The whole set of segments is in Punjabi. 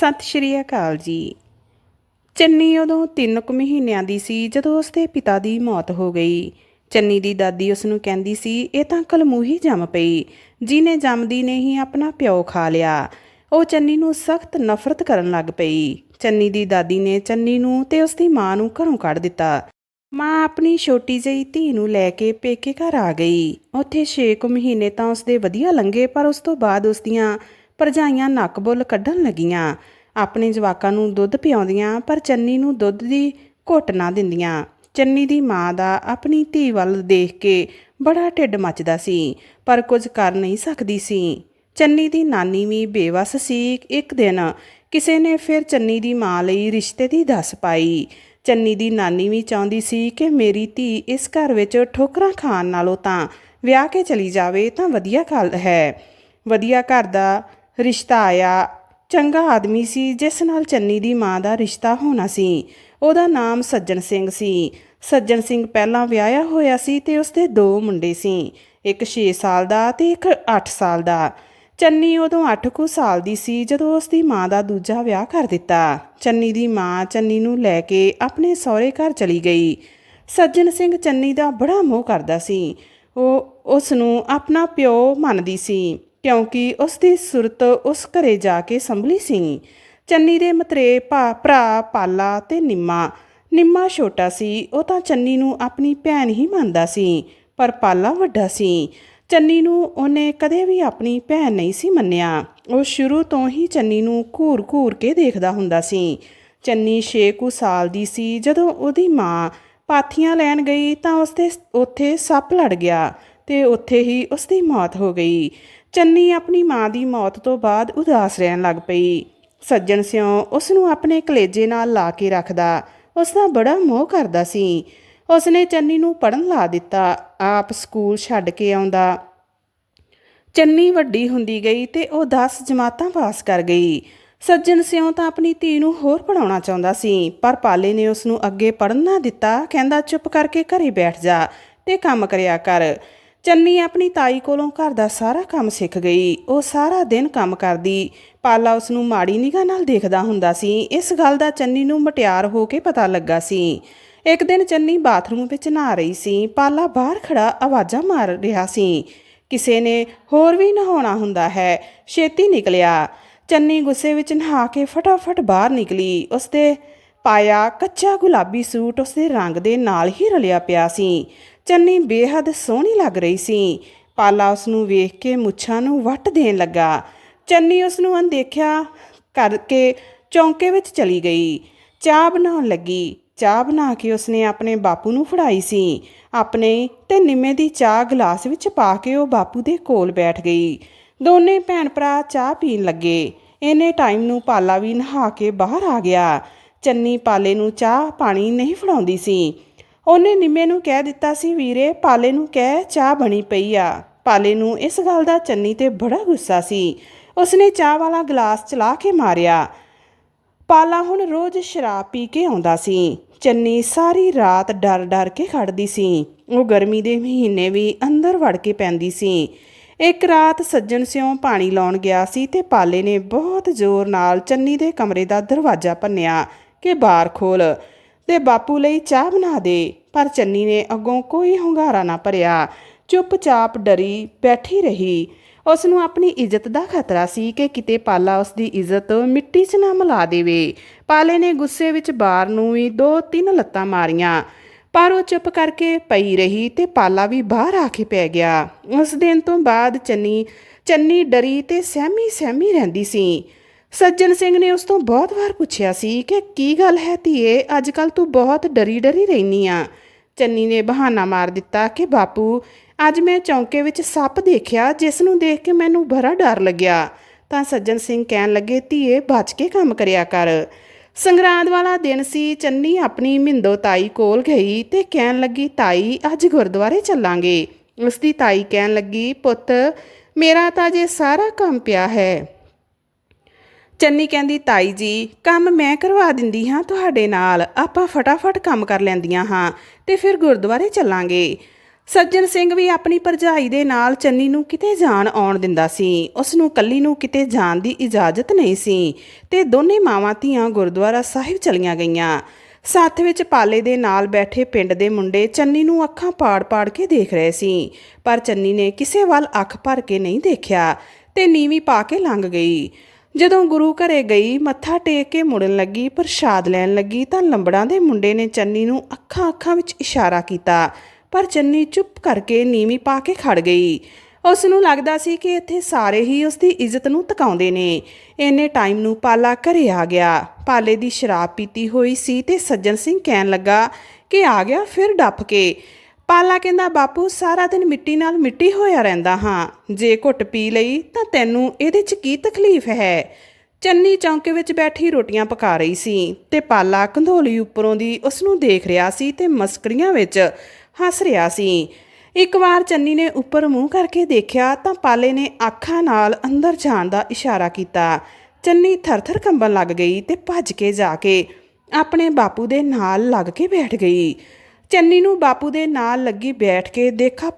ਸਤਿ ਸ਼੍ਰੀ ਅਕਾਲ ਜੀ। ਚੰਨੀ ਉਦੋਂ ਤਿੰਨ ਕੁ ਮਹੀਨਿਆਂ ਦੀ ਸੀ ਜਦੋਂ ਉਸਦੇ ਪਿਤਾ ਦੀ ਮੌਤ ਹੋ ਗਈ। ਚੰਨੀ ਦੀ ਦਾਦੀ ਉਸ ਨੂੰ ਕਹਿੰਦੀ ਸੀ, ਇਹ ਤਾਂ ਕਲਮੂਹੀ ਜੰਮ ਪਈ। ਜਿਹਨੇ ਜੰਮਦੀ ਨੇ ਹੀ ਆਪਣਾ ਪਿਓ ਖਾ ਲਿਆ ਉਹ ਚੰਨੀ ਨੂੰ ਸਖਤ ਨਫ਼ਰਤ ਕਰਨ ਲੱਗ ਪਈ। ਚੰਨੀ ਦੀ ਦਾਦੀ ਨੇ ਚੰਨੀ ਨੂੰ ਤੇ ਉਸਦੀ ਮਾਂ ਨੂੰ ਘਰੋਂ ਕੱਢ ਦਿੱਤਾ। ਮਾਂ ਆਪਣੀ ਛੋਟੀ ਜਿਹੀ ਧੀ ਨੂੰ ਲੈ ਕੇ ਪੇਕੇ ਘਰ ਆ ਗਈ। ਉੱਥੇ 6 ਕੁ ਮਹੀਨੇ ਤਾਂ ਉਸਦੇ ਵਧੀਆ ਲੰਘੇ, ਪਰ ਉਸ ਤੋਂ ਬਾਅਦ ਉਸ ਦੀਆਂ ਭਰਜਾਈਆਂ ਨੱਕ ਬੁੱਲ ਕੱਢਣ ਲੱਗੀਆਂ। ਆਪਣੇ ਜਵਾਕਾਂ ਨੂੰ ਦੁੱਧ ਪਿਆਉਂਦੀਆਂ, ਪਰ ਚੰਨੀ ਨੂੰ ਦੁੱਧ ਦੀ ਘੁੱਟ ਨਾ ਦਿੰਦੀਆਂ। ਚੰਨੀ ਦੀ ਮਾਂ ਦਾ ਆਪਣੀ ਧੀ ਵੱਲ ਦੇਖ ਕੇ ਬੜਾ ਢਿੱਡ ਮੱਚਦਾ ਸੀ, ਪਰ ਕੁਝ ਕਰ ਨਹੀਂ ਸਕਦੀ ਸੀ। ਚੰਨੀ ਦੀ ਨਾਨੀ ਵੀ ਬੇਵਸ ਸੀ। ਇੱਕ ਦਿਨ ਕਿਸੇ ਨੇ ਫਿਰ ਚੰਨੀ ਦੀ ਮਾਂ ਲਈ ਰਿਸ਼ਤੇ ਦੀ ਦੱਸ ਪਾਈ। ਚੰਨੀ ਦੀ ਨਾਨੀ ਵੀ ਚਾਹੁੰਦੀ ਸੀ ਕਿ ਮੇਰੀ ਧੀ ਇਸ ਘਰ ਵਿੱਚ ਠੋਕਰਾਂ ਖਾਣ ਨਾਲੋਂ ਤਾਂ ਵਿਆਹ ਕੇ ਚਲੀ ਜਾਵੇ ਤਾਂ ਵਧੀਆ ਗੱਲ ਹੈ। ਵਧੀਆ ਘਰ ਦਾ ਰਿਸ਼ਤਾ ਆਇਆ। ਚੰਗਾ ਆਦਮੀ ਸੀ, ਜਿਸ ਨਾਲ ਚੰਨੀ ਦੀ ਮਾਂ ਦਾ ਰਿਸ਼ਤਾ ਹੋਣਾ ਸੀ। ਉਹਦਾ ਨਾਮ ਸੱਜਣ ਸਿੰਘ ਸੀ। ਸੱਜਣ ਸਿੰਘ ਪਹਿਲਾਂ ਵਿਆਹਿਆ ਹੋਇਆ ਸੀ ਤੇ ਉਸਦੇ ਦੋ ਮੁੰਡੇ ਸੀ, ਇੱਕ 6 ਸਾਲ ਦਾ ਤੇ ਇੱਕ 8 ਸਾਲ ਦਾ। ਚੰਨੀ ਉਦੋਂ 8 ਕੁ ਸਾਲ ਦੀ ਸੀ, ਜਦੋਂ ਉਸ ਦੀ ਮਾਂ ਦਾ ਦੂਜਾ ਵਿਆਹ ਕਰ ਦਿੱਤਾ। ਚੰਨੀ ਦੀ ਮਾਂ ਚੰਨੀ ਨੂੰ ਲੈ ਕੇ ਆਪਣੇ ਸਹੁਰੇ ਘਰ ਚਲੀ ਗਈ। ਸੱਜਣ ਸਿੰਘ ਚੰਨੀ ਦਾ ਬੜਾ ਮੋਹ ਕਰਦਾ ਸੀ। ਉਹ ਉਸ ਨੂੰ ਆਪਣਾ ਪਿਓ ਮੰਨਦੀ ਸੀ। ਕਿਉਂਕਿ ਉਸ ਦੀ ਸੁਰਤ ਉਸ ਘਰੇ ਜਾ ਕੇ ਸੰਭਲੀ ਸੀ। ਚੰਨੀ ਦੇ ਮਤਰੇ ਭਾ, ਭਰਾ, ਪਾਲਾ ਤੇ ਨਿੰਮਾ। ਨਿੰਮਾ ਛੋਟਾ ਸੀ, ਉਹ ਤਾਂ ਚੰਨੀ ਨੂੰ ਆਪਣੀ ਭੈਣ ਹੀ ਮੰਨਦਾ ਸੀ, ਪਰ ਪਾਲਾ ਵੱਡਾ ਸੀ। ਚੰਨੀ ਨੂੰ ਉਹਨੇ ਕਦੇ ਵੀ ਆਪਣੀ ਭੈਣ ਨਹੀਂ ਸੀ ਮੰਨਿਆ। ਉਹ ਸ਼ੁਰੂ ਤੋਂ ਹੀ ਚੰਨੀ ਨੂੰ ਘੂਰ-ਘੂਰ ਕੇ ਦੇਖਦਾ ਹੁੰਦਾ ਸੀ। ਚੰਨੀ 6 ਕੁ ਸਾਲ ਦੀ ਸੀ, ਜਦੋਂ ਉਹਦੀ ਮਾਂ ਪਾਥੀਆਂ ਲੈਣ ਗਈ ਤਾਂ ਉਸਦੇ ਉੱਥੇ ਸੱਪ ਲੜ ਗਿਆ ਤੇ ਉੱਥੇ ਹੀ ਉਸਦੀ ਮੌਤ ਹੋ ਗਈ। ਚੰਨੀ ਆਪਣੀ ਮਾਂ ਦੀ ਮੌਤ ਤੋਂ ਬਾਅਦ ਉਦਾਸ ਰਹਿਣ ਲੱਗ ਪਈ। ਸੱਜਣ ਸਿਉ ਉਸ ਨੂੰ ਆਪਣੇ ਕਲੇਜੇ ਨਾਲ ਲਾ ਕੇ ਰੱਖਦਾ ਉਸ ਦਾ ਬੜਾ ਮੋਹ ਕਰਦਾ ਸੀ। ਉਸਨੇ ਚੰਨੀ ਨੂੰ ਪੜਨ ਲਾ ਦਿੱਤਾ, ਆਪ ਸਕੂਲ ਛੱਡ ਕੇ ਆਉਂਦਾ। ਚੰਨੀ ਵੱਡੀ ਹੁੰਦੀ ਗਈ ਤੇ ਉਹ 10 ਜਮਾਤਾਂ ਪਾਸ ਕਰ ਗਈ। ਸੱਜਣ ਸਿਉ ਤਾਂ ਆਪਣੀ ਧੀ ਨੂੰ ਹੋਰ ਪੜਾਉਣਾ ਚਾਹੁੰਦਾ ਸੀ, ਪਰ ਪਾਲੇ ਨੇ ਉਸ ਨੂੰ ਅੱਗੇ ਪੜਨ ਨਾ ਦਿੱਤਾ, ਕਹਿੰਦਾ ਚੁੱਪ ਕਰਕੇ ਘਰੇ ਬੈਠ ਜਾ ਤੇ ਕੰਮ ਕਰਿਆ ਕਰ। ਚੰਨੀ ਆਪਣੀ ਤਾਈ ਕੋਲੋਂ ਘਰ ਦਾ ਸਾਰਾ ਕੰਮ ਸਿੱਖ ਗਈ। ਉਹ ਸਾਰਾ ਦਿਨ ਕੰਮ ਕਰਦੀ। ਪਾਲਾ ਉਸ ਨੂੰ ਮਾੜੀ ਨਿਗਾਹ ਨਾਲ ਦੇਖਦਾ ਹੁੰਦਾ ਸੀ। ਇਸ ਗੱਲ ਦਾ ਚੰਨੀ ਨੂੰ ਮਟਿਆਰ ਹੋ ਕੇ ਪਤਾ ਲੱਗਾ ਸੀ। ਇੱਕ ਦਿਨ ਚੰਨੀ ਬਾਥਰੂਮ ਵਿੱਚ ਨਹਾ ਰਹੀ ਸੀ। ਪਾਲਾ ਬਾਹਰ ਖੜਾ ਆਵਾਜ਼ਾਂ ਮਾਰ ਰਿਹਾ ਸੀ। ਕਿਸੇ ਨੇ ਹੋਰ ਵੀ ਨਹਾਉਣਾ ਹੁੰਦਾ ਹੈ। ਛੇਤੀ ਨਿਕਲਿਆ। ਚੰਨੀ ਗੁੱਸੇ ਵਿੱਚ ਨਹਾ ਕੇ ਫਟਾਫਟ ਬਾਹਰ ਨਿਕਲੀ। ਉਸਦੇ ਪਾਇਆ ਕੱਚਾ ਗੁਲਾਬੀ ਸੂਟ ਉਸਦੇ ਰੰਗ ਦੇ ਨਾਲ ਹੀ ਰਲਿਆ ਪਿਆ ਸੀ। ਚੰਨੀ ਬੇਹੱਦ ਸੋਹਣੀ ਲੱਗ ਰਹੀ ਸੀ। ਪਾਲਾ ਉਸ ਨੂੰ ਵੇਖ ਕੇ ਮੁੱਛਾਂ ਨੂੰ ਵੱਟ ਦੇਣ ਲੱਗਾ। ਚੰਨੀ ਉਸ ਨੂੰ ਅਣਦੇਖਿਆ ਕਰਕੇ ਚੌਂਕੇ ਵਿੱਚ ਚਲੀ ਗਈ। ਚਾਹ ਬਣਾਉਣ ਲੱਗੀ। ਚਾਹ ਬਣਾ ਕੇ ਉਸਨੇ ਆਪਣੇ ਬਾਪੂ ਨੂੰ ਫੜਾਈ ਸੀ। ਆਪਣੇ ਤੇ ਨਿੰਮੇ ਦੀ ਚਾਹ ਗਲਾਸ ਵਿੱਚ ਪਾ ਕੇ ਉਹ ਬਾਪੂ ਦੇ ਕੋਲ ਬੈਠ ਗਈ। ਦੋਨੇ ਭੈਣ ਭਰਾ ਚਾਹ ਪੀਣ ਲੱਗੇ। ਇਹਨੇ ਟਾਈਮ ਨੂੰ ਪਾਲਾ ਵੀ ਨਹਾ ਕੇ ਬਾਹਰ ਆ ਗਿਆ। ਚੰਨੀ ਪਾਲੇ ਨੂੰ ਚਾਹ ਪਾਣੀ ਨਹੀਂ ਫੜਾਉਂਦੀ ਸੀ। ਉਹਨੇ ਨਿੰਮੇ ਨੂੰ ਕਹਿ ਦਿੱਤਾ ਸੀ, ਵੀਰੇ, ਪਾਲੇ ਨੂੰ ਕਹਿ, ਚਾਹ ਬਣੀ ਪਈ ਆ। ਪਾਲੇ ਨੂੰ ਇਸ ਗੱਲ ਦਾ ਚੰਨੀ ਤੇ ਬੜਾ ਗੁੱਸਾ ਸੀ। ਉਸਨੇ ਚਾਹ ਵਾਲਾ ਗਲਾਸ ਚਲਾ ਕੇ ਮਾਰਿਆ। ਪਾਲਾ ਹੁਣ ਰੋਜ਼ ਸ਼ਰਾਬ ਪੀ ਕੇ ਆਉਂਦਾ ਸੀ। ਚੰਨੀ ਸਾਰੀ ਰਾਤ ਡਰ-ਡਰ ਕੇ ਖੜਦੀ ਸੀ। ਉਹ ਗਰਮੀ ਦੇ ਮਹੀਨੇ ਵੀ ਅੰਦਰ ਵੜ ਕੇ ਪੈਂਦੀ ਸੀ। ਇੱਕ ਰਾਤ ਸੱਜਣ ਸਿਉ ਪਾਣੀ ਲਾਉਣ ਗਿਆ ਸੀ ਤੇ ਪਾਲੇ ਨੇ ਬਹੁਤ ਜ਼ੋਰ ਨਾਲ ਚੰਨੀ ਦੇ ਕਮਰੇ ਦਾ ਦਰਵਾਜ਼ਾ ਭੰਨਿਆ ਕਿ ਬਾਹਰ ਖੋਲ। ਤੇ ਬਾਪੂ ਲਈ ਚਾਹ ਬਣਾ ਦੇ। ਪਰ ਚੰਨੀ ਨੇ ਅੱਗੋਂ ਕੋਈ ਹੁੰਗਾਰਾ ਨਾ ਭਰਿਆ। ਚੁੱਪਚਾਪ ਡਰੀ ਬੈਠੀ ਰਹੀ। ਉਸ ਨੂੰ ਆਪਣੀ ਇੱਜ਼ਤ ਦਾ ਖਤਰਾ ਸੀ ਕਿ ਕਿਤੇ ਪਾਲਾ ਉਸ ਦੀ ਇੱਜ਼ਤ ਮਿੱਟੀ 'ਚ ਨਾ ਮਿਲਾ ਦੇਵੇ। ਪਾਲੇ ਨੇ ਗੁੱਸੇ ਵਿੱਚ ਬਾਰ ਨੂੰ ਵੀ ਦੋ ਤਿੰਨ ਲੱਤਾਂ ਮਾਰੀਆਂ। ਪਰ ਉਹ ਚੁੱਪ ਕਰਕੇ ਪਈ ਰਹੀ ਤੇ ਪਾਲਾ ਵੀ ਬਾਹਰ ਆ ਕੇ ਪੈ ਗਿਆ। ਉਸ ਦਿਨ ਤੋਂ ਬਾਅਦ ਚੰਨੀ ਚੰਨੀ ਡਰੀ ਤੇ ਸਹਿਮੀ ਸਹਿਮੀ ਰਹਿੰਦੀ ਸੀ। ਸੱਜਣ ਸਿੰਘ ਨੇ ਉਸ ਤੋਂ ਬਹੁਤ ਵਾਰ ਪੁੱਛਿਆ ਸੀ ਕਿ ਕੀ ਗੱਲ ਹੈ ਧੀਏ ਅੱਜ ਕੱਲ ਤੂੰ ਬਹੁਤ ਡਰੀ ਡਰੀ ਰਹਿਨੀ ਆ। ਚੰਨੀ ਨੇ ਬਹਾਨਾ ਮਾਰ ਦਿੱਤਾ ਕਿ, ਬਾਪੂ, ਅੱਜ ਮੈਂ ਚੌਂਕੇ ਵਿੱਚ ਸੱਪ ਦੇਖਿਆ, ਜਿਸ ਨੂੰ ਦੇਖ ਕੇ ਮੈਨੂੰ ਬੜਾ ਡਰ ਲੱਗਿਆ। ਤਾਂ ਸੱਜਣ ਸਿੰਘ ਕਹਿਣ ਲੱਗੇ, ਧੀਏ, ਬਚ ਕੇ ਕੰਮ ਕਰਿਆ ਕਰ। ਸੰਗਰਾਂਦ ਵਾਲਾ ਦਿਨ ਸੀ, ਚੰਨੀ ਆਪਣੀ ਮਿੰਦੋ ਤਾਈ ਕੋਲ ਗਈ ਤੇ ਕਹਿਣ ਲੱਗੀ, ਤਾਈ, ਅੱਜ ਗੁਰਦੁਆਰੇ ਚੱਲਾਂਗੇ। ਉਸ ਦੀ ਤਾਈ ਕਹਿਣ ਲੱਗੀ, ਪੁੱਤ, ਮੇਰਾ ਤਾਂ ਜੇ ਸਾਰਾ ਕੰਮ ਪਿਆ ਹੈ। ਚੰਨੀ ਕਹਿੰਦੀ, ਤਾਈ ਜੀ, ਕੰਮ ਮੈਂ ਕਰਵਾ ਦਿੰਦੀ ਹਾਂ ਤੁਹਾਡੇ ਨਾਲ। ਆਪਾਂ ਫਟਾਫਟ ਕੰਮ ਕਰ ਲੈਂਦੀਆਂ ਹਾਂ ਤੇ ਫਿਰ ਗੁਰਦੁਆਰੇ ਚੱਲਾਂਗੇ। ਸੱਜਣ ਸਿੰਘ ਵੀ ਆਪਣੀ ਭਰਜਾਈ ਦੇ ਨਾਲ ਚੰਨੀ ਨੂੰ ਕਿਤੇ ਜਾਣ ਆਉਣ ਦਿੰਦਾ ਸੀ। ਉਸ ਨੂੰ ਕੱਲੀ ਨੂੰ ਕਿਤੇ ਜਾਣ ਦੀ ਇਜਾਜ਼ਤ ਨਹੀਂ ਸੀ ਤੇ ਦੋਨੇ ਮਾਵਾਂ ਧੀਆਂ ਗੁਰਦੁਆਰਾ ਸਾਹਿਬ ਚਲੀਆਂ ਗਈਆਂ। ਸਾਥ ਵਿੱਚ ਪਾਲੇ ਦੇ ਨਾਲ ਬੈਠੇ ਪਿੰਡ ਦੇ ਮੁੰਡੇ ਚੰਨੀ ਨੂੰ ਅੱਖਾਂ ਪਾੜ-ਪਾੜ ਕੇ ਦੇਖ ਰਹੇ ਸੀ, ਪਰ ਚੰਨੀ ਨੇ ਕਿਸੇ ਵੱਲ ਅੱਖ ਭਰ ਕੇ ਨਹੀਂ ਦੇਖਿਆ ਤੇ ਨੀਵੀਂ ਪਾ ਕੇ ਲੰਘ ਗਈ। ਜਦੋਂ ਗੁਰੂ ਘਰੇ ਗਈ, ਮੱਥਾ ਟੇਕ ਕੇ ਮੁੜਨ ਲੱਗੀ, ਪ੍ਰਸ਼ਾਦ ਲੈਣ ਲੱਗੀ, ਤਾਂ ਲੰਬੜਾਂ ਦੇ ਮੁੰਡੇ ਨੇ ਚੰਨੀ ਨੂੰ ਅੱਖਾਂ-ਅੱਖਾਂ ਵਿੱਚ ਇਸ਼ਾਰਾ ਕੀਤਾ। ਪਰ ਚੰਨੀ ਚੁੱਪ ਕਰਕੇ ਨੀਵੀਂ ਪਾ ਕੇ ਖੜ ਗਈ। ਉਸ ਨੂੰ ਲੱਗਦਾ ਸੀ ਕਿ ਇੱਥੇ ਸਾਰੇ ਹੀ ਉਸ ਦੀ ਇੱਜ਼ਤ ਨੂੰ ਤਕਾਉਂਦੇ ਨੇ। ਇੰਨੇ ਟਾਈਮ ਨੂੰ ਪਾਲਾ ਘਰੇ ਆ ਗਿਆ। ਪਾਲੇ ਦੀ ਸ਼ਰਾਬ ਪੀਤੀ ਹੋਈ ਸੀ ਤੇ ਸੱਜਣ ਸਿੰਘ ਕਹਿਣ ਲੱਗਾ ਕਿ ਆ ਗਿਆ, ਫਿਰ ਡੱਪ ਕੇ। ਪਾਲਾ ਕਹਿੰਦਾ, ਬਾਪੂ, ਸਾਰਾ ਦਿਨ ਮਿੱਟੀ ਨਾਲ ਮਿੱਟੀ ਹੋਇਆ ਰਹਿੰਦਾ ਹਾਂ। ਜੇ ਘੁੱਟ ਪੀ ਲਈ ਤਾਂ ਤੈਨੂੰ ਇਹਦੇ 'ਚ ਕੀ ਤਕਲੀਫ ਹੈ? ਚੰਨੀ ਚੌਂਕੇ ਵਿੱਚ ਬੈਠੀ ਰੋਟੀਆਂ ਪਕਾ ਰਹੀ ਸੀ ਤੇ ਪਾਲਾ ਕੰਧੋਲੀ ਉੱਪਰੋਂ ਦੀ ਉਸ ਨੂੰ ਦੇਖ ਰਿਹਾ ਸੀ ਤੇ ਮਸਕਰੀਆਂ ਵਿੱਚ ਹੱਸ ਰਿਹਾ ਸੀ। ਇੱਕ ਵਾਰ ਚੰਨੀ ਨੇ ਉੱਪਰ ਮੂੰਹ ਕਰਕੇ ਦੇਖਿਆ ਤਾਂ ਪਾਲੇ ਨੇ ਅੱਖਾਂ ਨਾਲ ਅੰਦਰ ਜਾਣ ਦਾ ਇਸ਼ਾਰਾ ਕੀਤਾ। ਚੰਨੀ ਥਰਥਰ ਕੰਬਣ ਲੱਗ ਗਈ ਤੇ ਭੱਜ ਕੇ ਜਾ ਕੇ ਆਪਣੇ ਬਾਪੂ ਦੇ ਨਾਲ ਲੱਗ ਕੇ ਬੈਠ ਗਈ। ਚੰਨੀ ਨੂੰ ਬਾਪੂ ਦੇ ਨਾਲ ਲੱਗੀ ਬੈਠ ਕੇ ਦੇਖਾ,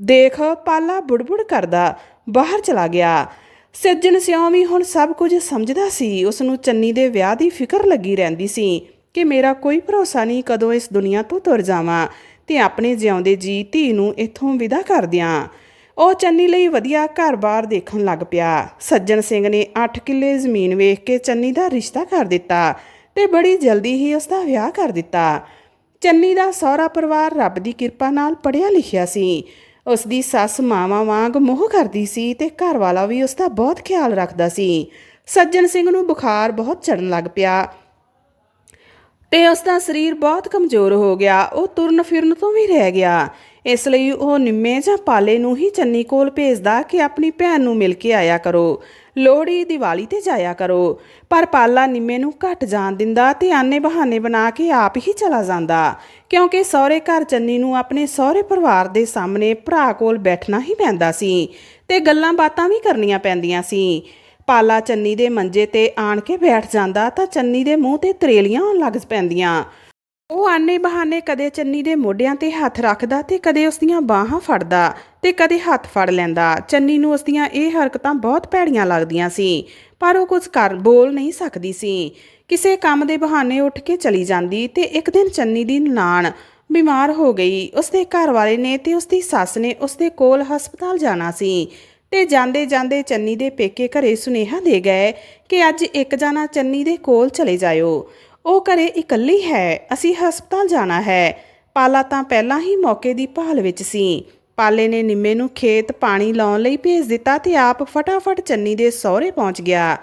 ਦੇਖ ਪਾਲਾ ਬੁੜਬੁੜ ਕਰਦਾ, ਬਾਹਰ ਚਲਾ ਗਿਆ। ਸੱਜਣ ਸਿਉਂ ਵੀ ਹੁਣ ਸਭ ਕੁਝ ਸਮਝਦਾ ਸੀ। ਉਸ ਨੂੰ ਚੰਨੀ ਦੇ ਵਿਆਹ ਦੀ ਫਿਕਰ ਲੱਗੀ ਰਹਿੰਦੀ ਸੀ ਕਿ ਮੇਰਾ ਕੋਈ ਭਰੋਸਾ ਨਹੀਂ ਕਦੋਂ ਇਸ ਦੁਨੀਆ ਤੋਂ ਤੁਰ ਜਾਵਾਂ ਤੇ ਆਪਣੇ ਜਿਉਂਦੇ ਜੀ ਧੀ ਨੂੰ ਇੱਥੋਂ ਵਿਦਾ ਕਰ ਦਿਆਂ। ਉਹ ਚੰਨੀ ਲਈ ਵਧੀਆ ਘਰ-ਬਾਰ ਦੇਖਣ ਲੱਗ ਪਿਆ। ਸੱਜਣ ਸਿੰਘ ਨੇ 8 ਕਿੱਲੇ ਜ਼ਮੀਨ ਵੇਖ ਕੇ ਚੰਨੀ ਦਾ ਰਿਸ਼ਤਾ ਕਰ ਦਿੱਤਾ ਤੇ ਬੜੀ ਜਲਦੀ ਹੀ ਉਸ ਦਾ ਵਿਆਹ ਕਰ ਦਿੱਤਾ। ਚੰਨੀ ਦਾ ਸਹੁਰਾ ਪਰਿਵਾਰ ਰੱਬ ਦੀ ਕਿਰਪਾ ਨਾਲ ਪੜਿਆ ਲਿਖਿਆ ਸੀ। ਉਸ ਦੀ ਸੱਸ ਮਾਵਾਂ ਵਾਂਗ ਮੋਹ ਕਰਦੀ ਸੀ ਤੇ ਘਰ ਵਾਲਾ ਵੀ ਉਸ ਦਾ ਬਹੁਤ ਖਿਆਲ ਰੱਖਦਾ ਸੀ। ਸੱਜਣ ਸਿੰਘ ਨੂੰ ਬੁਖਾਰ ਬਹੁਤ ਚੜਨ ਲੱਗ ਪਿਆ। ਤੇ ਉਸ ਦਾ ਸਰੀਰ ਬਹੁਤ ਕਮਜ਼ੋਰ ਹੋ ਗਿਆ। ਉਹ ਤੁਰਨ ਫਿਰਨ ਤੋਂ ਵੀ ਰਹਿ ਗਿਆ। ਇਸ ਲਈ ਉਹ ਨਿੰਮੇ ਜਾਂ ਪਾਲੇ ਨੂੰ ਹੀ ਚੰਨੀ ਕੋਲ ਭੇਜਦਾ ਕਿ ਆਪਣੀ ਭੈਣ ਨੂੰ ਮਿਲ ਕੇ ਆਇਆ ਕਰੋ। ਲੋਹੜੀ ਦੀਵਾਲੀ ਤੇ ਜਾਇਆ ਕਰੋ। ਪਰ ਪਾਲਾ ਨਿੰਮੇ ਨੂੰ ਘੱਟ ਜਾਣ ਦਿੰਦਾ ਤੇ ਆਨੇ ਬਹਾਨੇ ਬਣਾ ਕੇ ਆਪ ਹੀ ਚਲਾ ਜਾਂਦਾ। ਕਿਉਂਕਿ ਸਹੁਰੇ ਘਰ ਚੰਨੀ ਨੂੰ ਆਪਣੇ ਸਹੁਰੇ ਪਰਿਵਾਰ ਦੇ ਸਾਹਮਣੇ ਭਰਾ ਕੋਲ ਬੈਠਣਾ ਹੀ ਪੈਂਦਾ ਸੀ ਤੇ ਗੱਲਾਂ ਬਾਤਾਂ ਵੀ ਕਰਨੀਆਂ ਪੈਂਦੀਆਂ ਸੀ। ਪਾਲਾ ਚੰਨੀ ਦੇ ਮੰਜੇ ਤੇ ਆਣ ਕੇ ਬੈਠ ਜਾਂਦਾ ਤਾਂ ਚੰਨੀ ਦੇ ਮੂੰਹ ਤੇ ਤਰੇਲੀਆਂ ਆਉਣ ਲੱਗ ਪੈਂਦੀਆਂ। ਉਹ ਆਨੇ ਬਹਾਨੇ ਕਦੇ ਚੰਨੀ ਦੇ ਮੋਢਿਆਂ ਤੇ ਹੱਥ ਰੱਖਦਾ ਤੇ ਕਦੇ ਉਸ ਦੀਆਂ ਬਾਹਾਂ ਫੜਦਾ ਤੇ ਕਦੇ ਹੱਥ ਫੜ ਲੈਂਦਾ। ਚੰਨੀ ਨੂੰ ਉਸ ਦੀਆਂ ਇਹ ਹਰਕਤਾਂ ਬਹੁਤ ਭੈੜੀਆਂ ਲੱਗਦੀਆਂ ਸੀ, ਪਰ ਉਹ ਕੁਝ ਕਰ ਬੋਲ ਨਹੀਂ ਸਕਦੀ ਸੀ। ਕਿਸੇ ਕੰਮ ਦੇ ਬਹਾਨੇ ਉੱਠ ਕੇ ਚਲੀ ਜਾਂਦੀ ਤੇ ਇੱਕ ਦਿਨ ਚੰਨੀ ਦੀ ਨਾਨ ਬਿਮਾਰ ਹੋ ਗਈ। ਉਸਦੇ ਘਰ ਵਾਲੇ ਨੇ ਤੇ ਉਸਦੀ ਸੱਸ ਨੇ ਉਸਦੇ ਕੋਲ ਹਸਪਤਾਲ ਜਾਣਾ ਸੀ ਤੇ ਜਾਂਦੇ ਜਾਂਦੇ ਚੰਨੀ ਦੇ ਪੇਕੇ ਘਰੇ ਸੁਨੇਹਾ ਦੇ ਗਏ ਕਿ ਅੱਜ ਇੱਕ ਜਾਣਾ ਚੰਨੀ ਦੇ ਕੋਲ ਚਲੇ ਜਾਇਓ। ਉਹ ਘਰੇ ਇਕੱਲੀ ਹੈ, ਅਸੀਂ ਹਸਪਤਾਲ ਜਾਣਾ ਹੈ। ਪਾਲਾ ਤਾਂ ਪਹਿਲਾਂ ਹੀ ਮੌਕੇ ਦੀ ਭਾਲ ਵਿੱਚ ਸੀ। ਪਾਲੇ ਨੇ ਨਿੰਮੇ ਨੂੰ ਖੇਤ ਪਾਣੀ ਲਾਉਣ ਲਈ ਭੇਜ ਦਿੱਤਾ ਤੇ ਆਪ ਫਟਾਫਟ ਚੰਨੀ ਦੇ ਸਹੁਰੇ ਪਹੁੰਚ ਗਿਆ।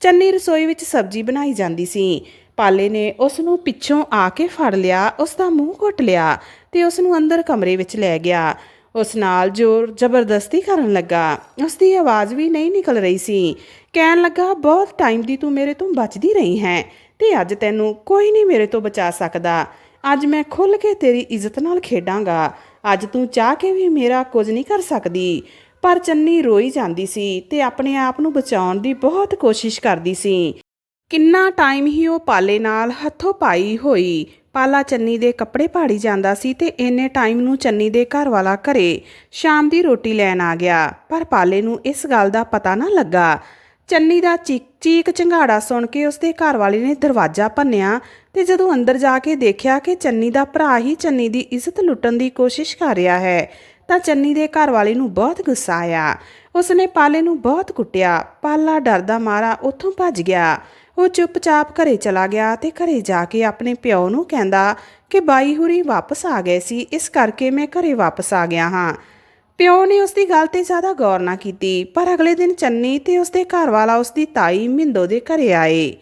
ਚੰਨੀ ਰਸੋਈ ਵਿੱਚ ਸਬਜ਼ੀ ਬਣਾਈ ਜਾਂਦੀ ਸੀ। ਪਾਲੇ ਨੇ ਉਸ ਨੂੰ ਪਿੱਛੋਂ ਆ ਕੇ ਫੜ ਲਿਆ, ਉਸ ਦਾ ਮੂੰਹ ਘੁੱਟ ਲਿਆ ਤੇ ਉਸ ਨੂੰ ਅੰਦਰ ਕਮਰੇ ਵਿੱਚ ਲੈ ਗਿਆ। ਉਸ ਨਾਲ ਜ਼ੋਰ ਜ਼ਬਰਦਸਤੀ ਕਰਨ ਲੱਗਾ। ਉਸ ਦੀ ਆਵਾਜ਼ ਵੀ ਨਹੀਂ ਨਿਕਲ ਰਹੀ ਸੀ। ਕਹਿਣ ਲੱਗਾ, ਬਹੁਤ ਟਾਈਮ ਦੀ ਤੂੰ ਮੇਰੇ ਤੋਂ ਬਚਦੀ ਰਹੀ ਹੈ ਤੇ ਅੱਜ ਤੈਨੂੰ ਕੋਈ ਨਹੀਂ ਮੇਰੇ ਤੋਂ ਬਚਾ ਸਕਦਾ। ਅੱਜ ਮੈਂ ਖੁੱਲ ਕੇ ਤੇਰੀ ਇੱਜ਼ਤ ਨਾਲ ਖੇਡਾਂਗਾ। ਅੱਜ ਤੂੰ ਚਾਹ ਕੇ ਵੀ ਮੇਰਾ ਕੁਝ ਨਹੀਂ ਕਰ ਸਕਦੀ। ਪਰ ਚੰਨੀ ਰੋਈ ਜਾਂਦੀ ਸੀ ਤੇ ਆਪਣੇ ਆਪ ਨੂੰ ਬਚਾਉਣ ਦੀ ਬਹੁਤ ਕੋਸ਼ਿਸ਼ ਕਰਦੀ ਸੀ। ਕਿੰਨਾ ਟਾਈਮ ਹੀ ਉਹ ਪਾਲੇ ਨਾਲ ਹੱਥੋਂ ਪਾਈ ਹੋਈ। ਪਾਲਾ ਚੰਨੀ ਦੇ ਕੱਪੜੇ ਪਾੜੀ ਜਾਂਦਾ ਸੀ ਤੇ ਇੰਨੇ ਟਾਈਮ ਨੂੰ ਚੰਨੀ ਦੇ ਘਰ ਵਾਲਾ ਘਰੇ ਸ਼ਾਮ ਦੀ ਰੋਟੀ ਲੈਣ ਆ ਗਿਆ। ਪਰ ਪਾਲੇ ਨੂੰ ਇਸ ਗੱਲ ਦਾ ਪਤਾ ਨਾ ਲੱਗਾ। ਚੰਨੀ ਦਾ ਚੀਕ ਚੀਕ ਚੰਗਾੜਾ ਸੁਣ ਕੇ ਉਸਦੇ ਘਰ ਵਾਲੇ ਨੇ ਦਰਵਾਜ਼ਾ ਭੰਨਿਆ ਤੇ ਜਦੋਂ ਅੰਦਰ ਜਾ ਕੇ ਦੇਖਿਆ ਕਿ ਚੰਨੀ ਦਾ ਭਰਾ ਹੀ ਚੰਨੀ ਦੀ ਇੱਜ਼ਤ ਲੁੱਟਣ ਦੀ ਕੋਸ਼ਿਸ਼ ਕਰ ਰਿਹਾ ਹੈ, ਤਾਂ ਚੰਨੀ ਦੇ ਘਰ ਵਾਲੇ ਨੂੰ ਬਹੁਤ ਗੁੱਸਾ ਆਇਆ। ਉਸਨੇ ਪਾਲੇ ਨੂੰ ਬਹੁਤ ਕੁੱਟਿਆ। ਪਾਲਾ ਡਰਦਾ ਮਾਰਾ ਉੱਥੋਂ ਭੱਜ ਗਿਆ। ਉਹ ਚੁੱਪਚਾਪ ਘਰੇ ਚਲਾ ਗਿਆ ਤੇ ਘਰੇ ਜਾ ਕੇ ਆਪਣੇ ਪਿਓ ਨੂੰ ਕਹਿੰਦਾ ਕਿ ਬਾਈ ਹੁਰੀ ਵਾਪਸ ਆ ਗਏ ਸੀ, ਇਸ ਕਰਕੇ ਮੈਂ ਘਰੇ ਵਾਪਸ ਆ ਗਿਆ ਹਾਂ। ਪਿਓ ਨੇ ਉਸ ਦੀ ਗੱਲ ਤੇ ਜ਼ਿਆਦਾ ਗੌਰ ਨਾ ਕੀਤੀ, ਪਰ ਅਗਲੇ ਦਿਨ ਚੰਨੀ ਤੇ ਉਸਦੇ ਘਰ ਵਾਲਾ ਉਸਦੀ ਤਾਈ ਮਿੰਦੋ ਦੇ ਘਰੇ ਆਏ।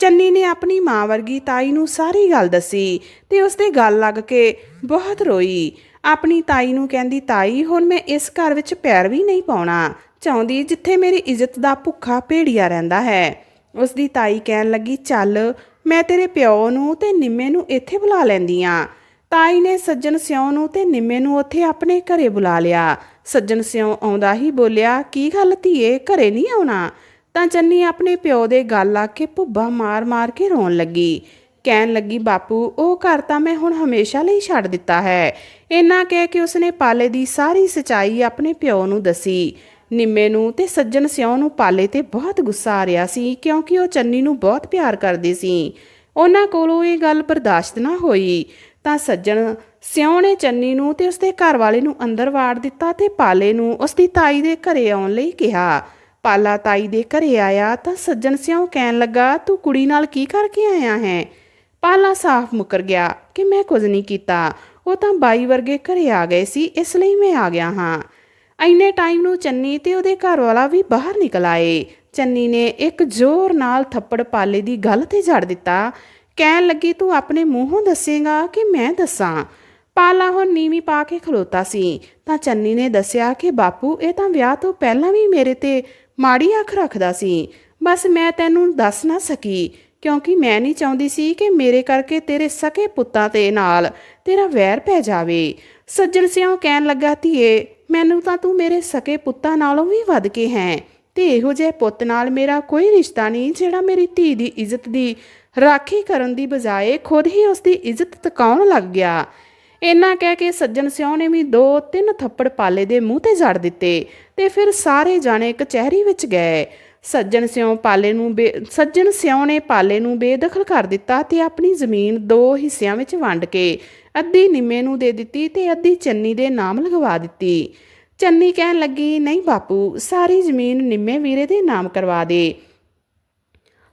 ਚੰਨੀ ਨੇ ਆਪਣੀ ਮਾਂ ਵਰਗੀ ਤਾਈ ਨੂੰ ਸਾਰੀ ਗੱਲ ਦੱਸੀ ਤੇ ਉਸਦੇ ਗੱਲ ਲੱਗ ਕੇ ਬਹੁਤ ਰੋਈ। ਆਪਣੀ ਤਾਈ ਨੂੰ ਕਹਿੰਦੀ, ਤਾਈ, ਹੁਣ ਮੈਂ ਇਸ ਘਰ ਵਿੱਚ ਪੈਰ ਵੀ ਨਹੀਂ ਪਾਉਣਾ। ਚਾਹੁੰਦੀ ਜਿੱਥੇ ਮੇਰੀ ਇੱਜ਼ਤ ਦਾ ਭੁੱਖਾ ਭੇੜੀਆ ਰਹਿੰਦਾ ਹੈ। ਉਸ ਦੀ ਤਾਈ ਕਹਿਣ ਲੱਗੀ, ਚੱਲ, ਮੈਂ ਤੇਰੇ ਪਿਓ ਨੂੰ ਤੇ ਨਿੰਮੇ ਨੂੰ ਇੱਥੇ ਬੁਲਾ ਲੈਂਦੀ ਆ। ਤਾਈ ਨੇ ਸੱਜਣ ਸਿਉ ਨੂੰ ਤੇ ਨਿੰਮੇ ਨੂੰ ਉੱਥੇ ਆਪਣੇ ਘਰੇ ਬੁਲਾ ਲਿਆ। ਸੱਜਣ ਸਿਉ ਆਉਂਦਾ ਹੀ ਬੋਲਿਆ, ਕੀ ਗੱਲ ਧੀਏ, ਘਰੇ ਨਹੀਂ ਆਉਣਾ? ਤਾਂ ਚੰਨੀ ਆਪਣੇ ਪਿਓ ਦੇ ਗੱਲ ਆ ਕੇ ਭੁੱਬਾ ਮਾਰ-ਮਾਰ ਕੇ ਰੋਣ ਲੱਗੀ। ਕਹਿਣ ਲੱਗੀ, ਬਾਪੂ, ਉਹ ਘਰ ਤਾਂ ਮੈਂ ਹੁਣ ਹਮੇਸ਼ਾ ਲਈ ਛੱਡ ਦਿੱਤਾ ਹੈ। ਇੰਨਾ ਕਹਿ ਕੇ ਉਸਨੇ ਪਾਲੇ ਦੀ ਸਾਰੀ ਸਚਾਈ ਆਪਣੇ ਪਿਓ ਨੂੰ ਦੱਸੀ। ਨਿੰਮੇ ਨੂੰ ਤੇ ਸੱਜਣ ਸਿਉ ਨੂੰ ਪਾਲੇ ਤੇ ਬਹੁਤ ਗੁੱਸਾ ਆ ਰਿਹਾ ਸੀ, ਕਿਉਂਕਿ ਉਹ ਚੰਨੀ ਨੂੰ ਬਹੁਤ ਪਿਆਰ ਕਰਦੇ ਸੀ। ਉਹਨਾਂ ਕੋਲੋਂ ਇਹ ਗੱਲ ਬਰਦਾਸ਼ਤ ਨਾ ਹੋਈ। ਤਾਂ ਸੱਜਣ ਸਿਉ ਨੇ ਚੰਨੀ ਨੂੰ ਤੇ ਉਸਦੇ ਘਰ ਵਾਲੇ ਨੂੰ ਅੰਦਰ ਵਾੜ ਦਿੱਤਾ ਤੇ ਪਾਲੇ ਨੂੰ ਉਸਦੀ ਤਾਈ ਦੇ ਘਰੇ ਆਉਣ ਲਈ ਕਿਹਾ। ਪਾਲਾ ਤਾਈ ਦੇ ਘਰੇ ਆਇਆ ਤਾਂ ਸੱਜਣ ਸਿਉ ਕਹਿਣ ਲੱਗਾ, ਤੂੰ ਕੁੜੀ ਨਾਲ ਕੀ ਕਰਕੇ ਆਇਆ ਹੈ? ਪਾਲਾ ਸਾਫ਼ ਮੁਕਰ ਗਿਆ ਕਿ ਮੈਂ ਕੁਝ ਨਹੀਂ ਕੀਤਾ। ਉਹ ਤਾਂ ਬਾਈ ਵਰਗੇ ਘਰੇ ਆ ਗਏ ਸੀ, ਇਸ ਲਈ ਮੈਂ ਆ ਗਿਆ ਹਾਂ। ਐਨੇ ਟਾਈਮ ਨੂੰ ਚੰਨੀ ਤੇ ਉਹਦੇ ਘਰ ਵਾਲਾ ਵੀ ਬਾਹਰ ਨਿਕਲ ਆਏ। ਚੰਨੀ ਨੇ ਇੱਕ ਜ਼ੋਰ ਨਾਲ ਥੱਪੜ ਪਾਲੇ ਦੀ ਗੱਲ ਤੇ ਜੜ ਦਿੱਤਾ। ਕਹਿਣ ਲੱਗੀ, ਤੂੰ ਆਪਣੇ ਮੂੰਹੋਂ ਦੱਸੇਗਾ ਕਿ ਮੈਂ ਦੱਸਾਂ? ਪਾਲਾ ਹੁਣ ਨੀਵੀਂ ਪਾ ਕੇ ਖਲੋਤਾ ਸੀ। ਤਾਂ ਚੰਨੀ ਨੇ ਦੱਸਿਆ ਕਿ, ਬਾਪੂ, ਇਹ ਤਾਂ ਵਿਆਹ ਤੋਂ ਪਹਿਲਾਂ ਵੀ ਮੇਰੇ ਤੇ ਮਾੜੀ ਅੱਖ ਰੱਖਦਾ ਸੀ। ਬਸ ਮੈਂ ਤੈਨੂੰ ਦੱਸ ਨਾ ਸਕੀ, ਕਿਉਂਕਿ ਮੈਂ ਨਹੀਂ ਚਾਹੁੰਦੀ ਸੀ ਕਿ ਮੇਰੇ ਕਰਕੇ ਤੇਰੇ ਸਕੇ ਪੁੱਤਾਂ ਤੇ ਨਾਲ ਤੇਰਾ ਵੈਰ ਪੈ ਜਾਵੇ। ਸੱਜਣ ਸਿਉ ਕਹਿਣ ਲੱਗਾ, ਧੀਏ, ਮੈਨੂੰ ਤਾਂ ਤੂੰ ਮੇਰੇ ਸਕੇ ਪੁੱਤਾਂ ਨਾਲੋਂ ਵੀ ਵੱਧ ਕੇ ਹੈ। ਤੇ ਇਹੋ ਜਿਹੇ ਪੁੱਤ ਨਾਲ ਮੇਰਾ ਕੋਈ ਰਿਸ਼ਤਾ ਨਹੀਂ, ਜਿਹੜਾ ਮੇਰੀ ਧੀ ਦੀ ਇੱਜ਼ਤ ਦੀ ਰਾਖੀ ਕਰਨ ਦੀ ਬਜਾਏ ਖੁਦ ਹੀ ਉਸ ਦੀ ਇੱਜ਼ਤ ਤਕਾਉਣ ਲੱਗ ਗਿਆ। ਇੰਨਾ ਕਹਿ ਕੇ ਸੱਜਣ ਸਿਉ ਨੇ ਵੀ ਦੋ ਤਿੰਨ ਥੱਪੜ ਪਾਲੇ ਦੇ ਮੂੰਹ ਤੇ ਜੜ ਦਿੱਤੇ ਤੇ ਫਿਰ ਸਾਰੇ ਜਾਣੇ ਕਚਹਿਰੀ ਵਿੱਚ ਗਏ। ਸੱਜਣ ਸਿਉ ਪਾਲੇ ਨੂੰ ਬੇ ਸੱਜਣ ਸਿਉ ਨੇ ਪਾਲੇ ਨੂੰ ਬੇਦਖਲ ਕਰ ਦਿੱਤਾ ਤੇ ਆਪਣੀ ਜ਼ਮੀਨ ਦੋ ਹਿੱਸਿਆਂ ਵਿੱਚ ਵੰਡ ਕੇ ਅੱਧੀ ਨਿੰਮੇ ਨੂੰ ਦੇ ਦਿੱਤੀ ਤੇ ਅੱਧੀ ਚੰਨੀ ਦੇ ਨਾਮ ਲਗਵਾ ਦਿੱਤੀ। ਚੰਨੀ ਕਹਿਣ ਲੱਗੀ, ਨਹੀਂ ਬਾਪੂ, ਸਾਰੀ ਜ਼ਮੀਨ ਨਿੰਮੇ ਵੀਰੇ ਦੇ ਨਾਮ ਕਰਵਾ ਦੇ।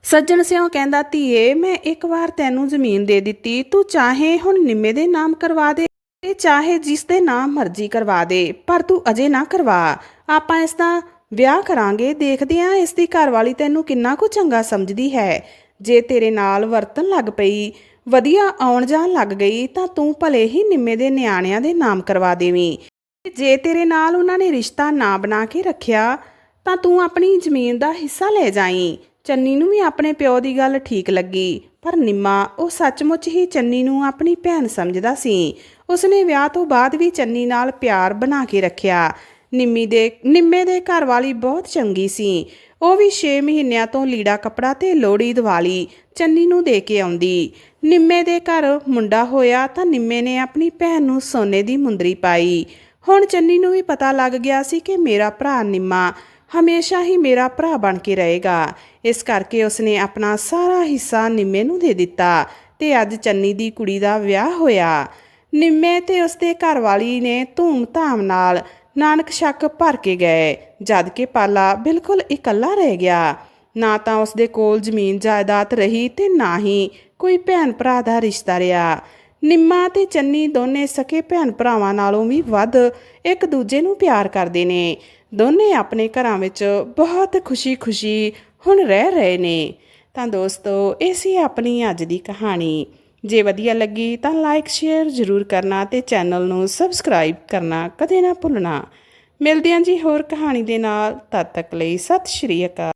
ਸੱਜਣ ਸਿਉ ਕਹਿੰਦਾ, ਧੀਏ, ਮੈਂ ਇੱਕ ਵਾਰ ਤੈਨੂੰ ਜ਼ਮੀਨ ਦੇ ਦਿੱਤੀ। ਤੂੰ ਚਾਹੇ ਹੁਣ ਨਿੰਮੇ ਦੇ ਨਾਮ ਕਰਵਾ ਦੇ ਤੇ ਚਾਹੇ ਜਿਸ ਦੇ ਨਾਮ ਮਰਜ਼ੀ ਕਰਵਾ ਦੇ, ਪਰ ਤੂੰ ਅਜੇ ਨਾ ਕਰਵਾ। ਆਪਾਂ ਇਸ ਦਾ ਵਿਆਹ ਕਰਾਂਗੇ। ਦੇਖਦੇ ਆਂ ਇਸ ਦੀ ਘਰਵਾਲੀ ਤੈਨੂੰ ਕਿੰਨਾ ਕੁ ਚੰਗਾ ਸਮਝਦੀ ਹੈ। ਜੇ ਤੇਰੇ ਨਾਲ ਵਰਤਨ ਲੱਗ ਪਈ, ਵਧੀਆ ਆਉਣ ਜਾਣ ਲੱਗ ਗਈ, ਤਾਂ ਤੂੰ ਭਲੇ ਹੀ ਨਿੰਮੇ ਦੇ ਨਿਆਣਿਆਂ ਦੇ ਨਾਮ ਕਰਵਾ ਦੇਵੀਂ। ਜੇ ਤੇਰੇ ਨਾਲ ਉਹਨਾਂ ਨੇ ਰਿਸ਼ਤਾ ਨਾ ਬਣਾ ਕੇ ਰੱਖਿਆ, ਤਾਂ ਤੂੰ ਆਪਣੀ ਜ਼ਮੀਨ ਦਾ ਹਿੱਸਾ ਲੈ ਜਾਈਂ। ਚੰਨੀ ਨੂੰ ਵੀ ਆਪਣੇ ਪਿਓ ਦੀ ਗੱਲ ਠੀਕ ਲੱਗੀ, ਪਰ ਨਿੰਮਾ ਉਹ ਸੱਚਮੁੱਚ ਹੀ ਚੰਨੀ ਨੂੰ ਆਪਣੀ ਭੈਣ ਸਮਝਦਾ ਸੀ। ਉਸਨੇ ਵਿਆਹ ਤੋਂ ਬਾਅਦ ਵੀ ਚੰਨੀ ਨਾਲ ਪਿਆਰ ਬਣਾ ਕੇ ਰੱਖਿਆ। ਨਿੰਮੀ ਦੇ, ਨਿੰਮੇ ਦੇ ਘਰ ਵਾਲੀ ਬਹੁਤ ਚੰਗੀ ਸੀ। ਉਹ ਵੀ 6 ਮਹੀਨਿਆਂ ਤੋਂ ਲੀੜਾ ਕਪੜਾ ਤੇ ਲੋੜੀ ਦਿਵਾਲੀ ਚੰਨੀ ਨੂੰ ਦੇ ਕੇ ਆਉਂਦੀ। ਨਿੰਮੇ ਦੇ ਘਰ ਮੁੰਡਾ ਹੋਇਆ ਤਾਂ ਨਿੰਮੇ ਨੇ ਆਪਣੀ ਭੈਣ ਨੂੰ ਸੋਨੇ ਦੀ ਮੁੰਦਰੀ ਪਾਈ। ਹੁਣ ਚੰਨੀ ਨੂੰ ਵੀ ਪਤਾ ਲੱਗ ਗਿਆ ਸੀ ਕਿ ਮੇਰਾ ਭਰਾ ਨਿੰਮਾ ਹਮੇਸ਼ਾ ਹੀ ਮੇਰਾ ਭਰਾ ਬਣ ਕੇ ਰਹੇਗਾ। ਇਸ ਕਰਕੇ ਉਸਨੇ ਆਪਣਾ ਸਾਰਾ ਹਿੱਸਾ ਨਿੰਮੇ ਨੂੰ ਦੇ ਦਿੱਤਾ ਤੇ ਅੱਜ ਚੰਨੀ ਦੀ ਕੁੜੀ ਦਾ ਵਿਆਹ ਹੋਇਆ। ਨਿੰਮੇ ਤੇ ਉਸਦੇ ਘਰਵਾਲੀ ਨੇ ਧੂਮ-ਧਾਮ ਨਾਲ ਨਾਨਕ ਸ਼ੱਕ ਭਰ ਕੇ ਗਏ, ਜਦ ਕਿ ਪਾਲਾ ਬਿਲਕੁਲ ਇਕੱਲਾ ਰਹਿ ਗਿਆ। ਨਾ ਤਾਂ ਉਸਦੇ ਕੋਲ ਜ਼ਮੀਨ ਜਾਇਦਾਦ ਰਹੀ ਤੇ ਨਾ ਹੀ ਕੋਈ ਭੈਣ ਭਰਾ ਦਾ ਰਿਸ਼ਤਾ ਰਿਹਾ। ਨਿੰਮਾ ਤੇ ਚੰਨੀ ਦੋਨੇ ਸਕੇ ਭੈਣ ਭਰਾਵਾਂ ਨਾਲੋਂ ਵੀ ਵੱਧ ਇੱਕ ਦੂਜੇ ਨੂੰ ਪਿਆਰ ਕਰਦੇ ਨੇ। ਦੋਨੇ ਆਪਣੇ ਘਰਾਂ ਵਿੱਚ ਬਹੁਤ ਖੁਸ਼ੀ-ਖੁਸ਼ੀ ਹੁਣ ਰਹਿ ਰਹੇ ਨੇ। ਤਾਂ ਦੋਸਤੋ, ਇਹ ਸੀ ਆਪਣੀ ਅੱਜ ਦੀ ਕਹਾਣੀ। ਜੇ ਵਧੀਆ ਲੱਗੀ ਤਾਂ ਲਾਈਕ ਸ਼ੇਅਰ ਜ਼ਰੂਰ ਕਰਨਾ ਤੇ ਚੈਨਲ ਨੂੰ ਸਬਸਕ੍ਰਾਈਬ ਕਰਨਾ ਕਦੇ ਨਾ ਭੁੱਲਣਾ। ਮਿਲਦੇ ਹਾਂ ਜੀ ਹੋਰ ਕਹਾਣੀ ਦੇ ਨਾਲ। ਤਦ ਤੱਕ ਲਈ ਸਤਿ ਸ਼੍ਰੀ ਅਕਾਲ।